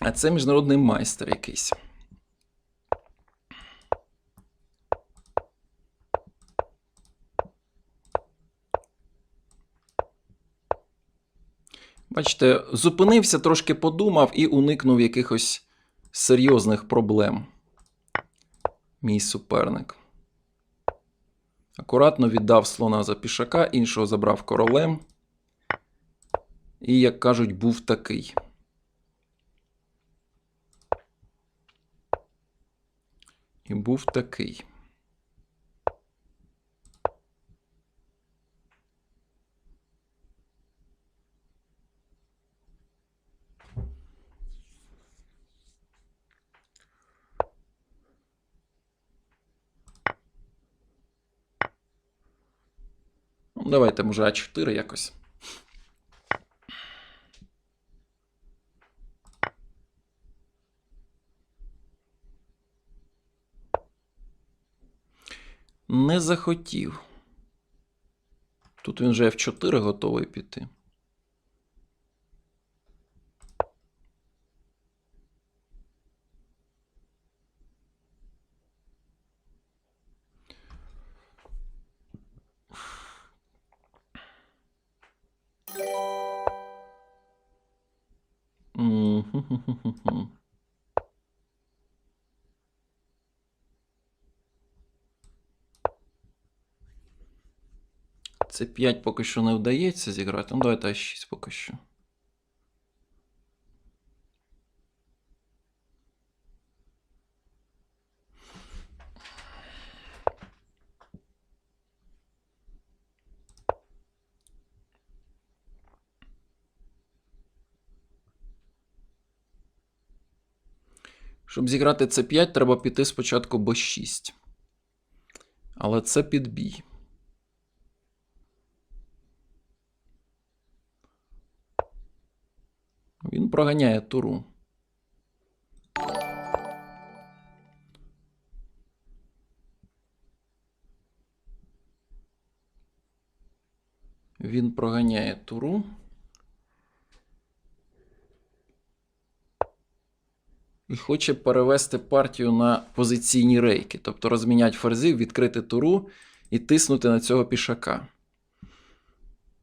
А це міжнародний майстер якийсь. Бачите, зупинився, трошки подумав і уникнув якихось серйозних проблем. Мій суперник. Акуратно віддав слона за пішака, іншого забрав королем. І, як кажуть, був такий. І був такий. Ну, давайте, може, А4 якось. Не захотів. Тут він вже F4 готовий піти. М-ху-ху-ху-ху. Це 5 поки що не вдається зіграти. Ну, давайте А6 поки що. Щоб зіграти С5, треба піти спочатку Б6. Але це підбій. Він проганяє туру. Він проганяє туру. І хоче перевести партію на позиційні рейки, тобто розміняти ферзів, відкрити туру і тиснути на цього пішака.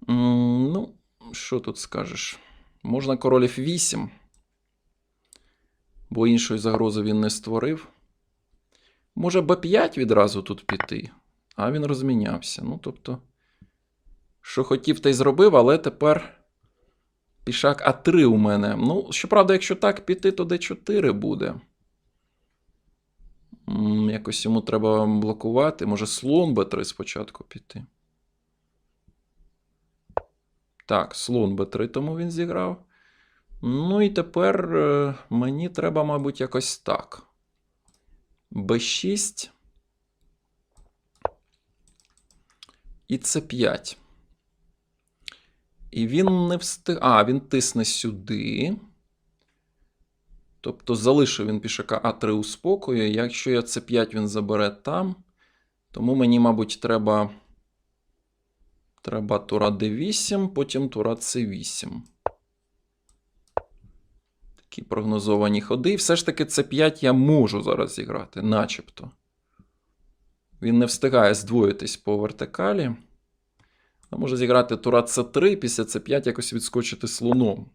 Ну, що тут скажеш? Можна король F8, бо іншої загрози він не створив. Може Б5 відразу тут піти, а він розмінявся. Ну, тобто, що хотів, те й зробив, але тепер пішак А3 у мене. Ну, щоправда, якщо так піти, то Д4 буде. Якось йому треба блокувати. Може, слон Б3 спочатку піти. Так, слон Б3, тому він зіграв. Ну і тепер е, мені треба, мабуть, якось так. Б6. І С5. І він не встиг. А, він тисне сюди. Тобто залишив він пішака А3 у спокою. Якщо я С5 він забере там, тому мені, мабуть, треба. Треба тура d8, потім тура c8. Такі прогнозовані ходи. І все ж таки c5 я можу зараз зіграти, начебто. Він не встигає здвоїтись по вертикалі. А може зіграти тура c3, після c5 якось відскочити слоном.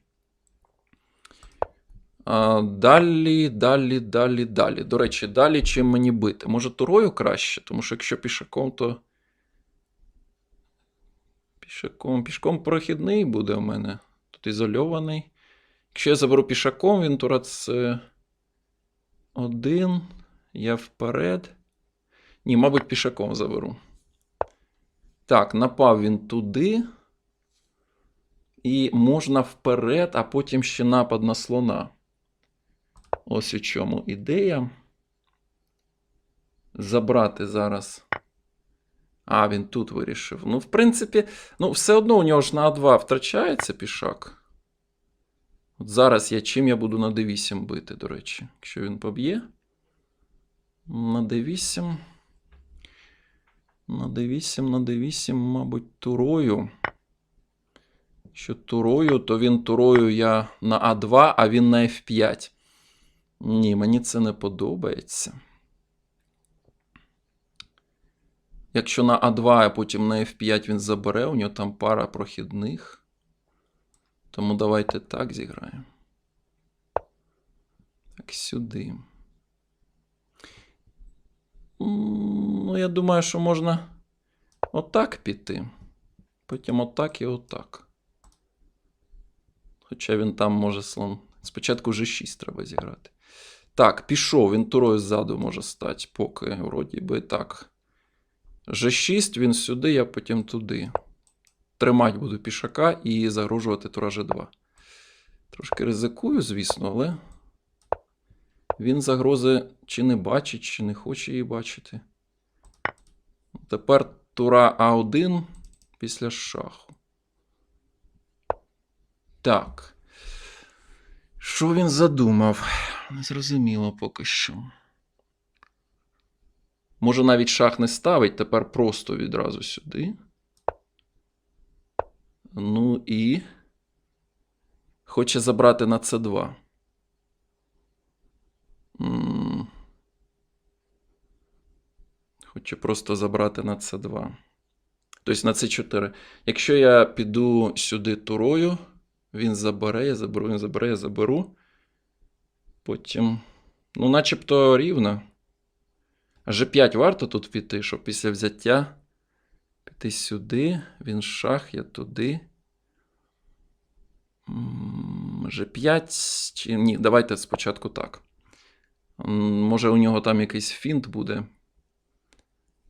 А, Далі, далі, далі, далі. До речі, далі чим мені бити? Може турою краще, тому що якщо пішаком, то. Пішаком. Пішком прохідний буде у мене. Тут ізольований. Якщо я заберу пішаком, він тура це один. Я вперед. Ні, мабуть, пішаком заберу. Так, напав він туди. І можна вперед, а потім ще напад на слона. Ось у чому ідея. Забрати зараз. А, він тут вирішив. Ну, в принципі, ну, все одно у нього ж на А2 втрачається пішак. От зараз я чим я буду на D8 бити, до речі, якщо він поб'є. На D8. На D8, на D8, мабуть, турою. Що турою, то він турою я на А2, а він на F5. Ні, мені це не подобається. Якщо на А2, а потім на F5 він забере, у нього там пара прохідних. Тому давайте так зіграємо. Так, сюди. Ну, я думаю, що можна отак піти. Потім отак і отак. Хоча він там може слон. Спочатку G6 треба зіграти. Так, пішов, він турою ззаду може стати, поки вроді би так. G6, він сюди, я потім туди. Тримати буду пішака і загрожувати тура G2. Трошки ризикую, звісно, але він загрози чи не бачить, чи не хоче її бачити. Тепер тура А1 після шаху. Так. Що він задумав? Незрозуміло поки що. Може навіть шах не ставить, тепер просто відразу сюди. Ну і. Хоче забрати на С2. Хоче просто забрати на С2. Тобто на С4. Якщо я піду сюди турою, він забере, я заберу, він забере, я заберу. Потім. Ну, начебто рівно. G5 варто тут піти, щоб після взяття піти сюди. Він шах, я туди. М, G5. Чи... Ні, давайте спочатку так. Може, у нього там якийсь фінт буде.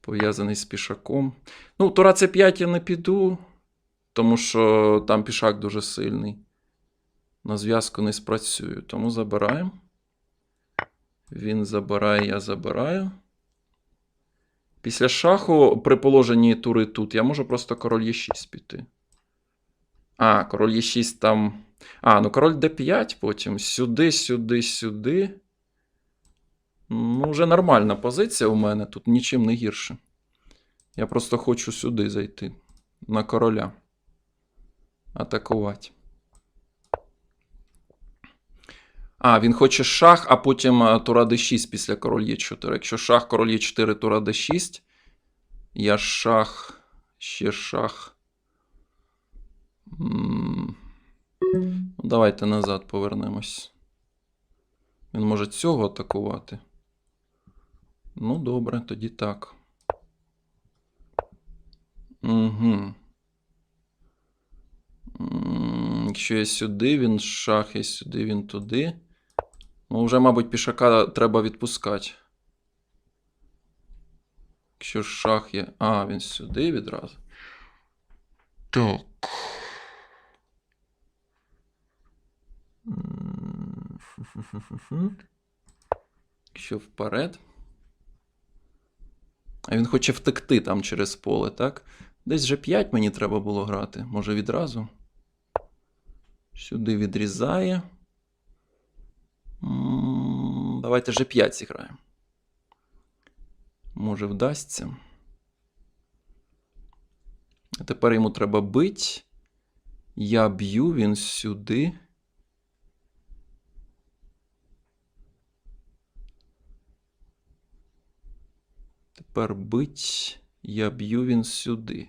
Пов'язаний з пішаком. Ну, Тура С5 я не піду, тому що там пішак дуже сильний. На зв'язку не спрацюю. Тому забираємо. Він забирає, я забираю. Після шаху при положенні тури тут я можу просто король Е6 піти. А, король Е6 там. А, ну король Д5 потім. Сюди, сюди, сюди. Ну, вже нормальна позиція у мене тут нічим не гірше. Я просто хочу сюди зайти. На короля. Атакувати. А, він хоче шах, а потім е, тура d6 після король Е4. Якщо шах, король Е4, тура d6. Я шах. Ще шах. Ну, давайте назад повернемось. Він може цього атакувати. Ну, добре, тоді так. Угу. Якщо я сюди, він шах, я сюди, він туди. Ну, вже, мабуть, пішака треба відпускати. Якщо шах є. А, він сюди відразу. Так. Якщо вперед. А він хоче втекти там через поле, так? Десь G5 мені треба було грати. Може відразу. Сюди відрізає. Давайте G5 зіграємо. Може, вдасться. Тепер йому треба бити. Я б'ю, він сюди. Тепер бить. Я б'ю він сюди.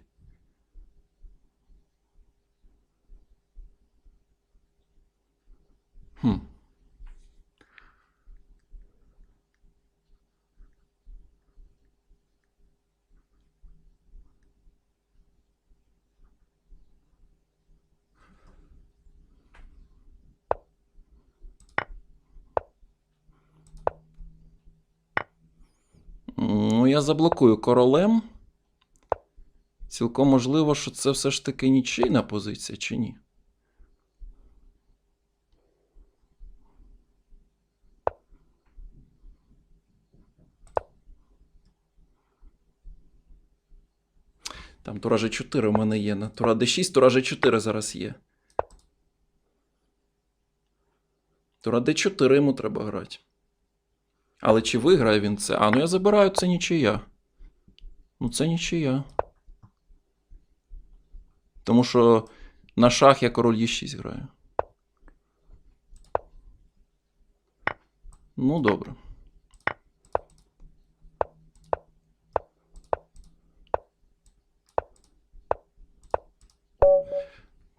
Хм. Ну, я заблокую королем. Цілком можливо, що це все ж таки нічийна позиція, чи ні? Там Тура G4 у мене є. Тура D6, Тура G4 зараз є. Тура D4 йому треба грати. Але чи виграє він це? А, ну я забираю це нічия. Ну, це нічия. Тому що На шах я король Е6 граю. Ну, добре.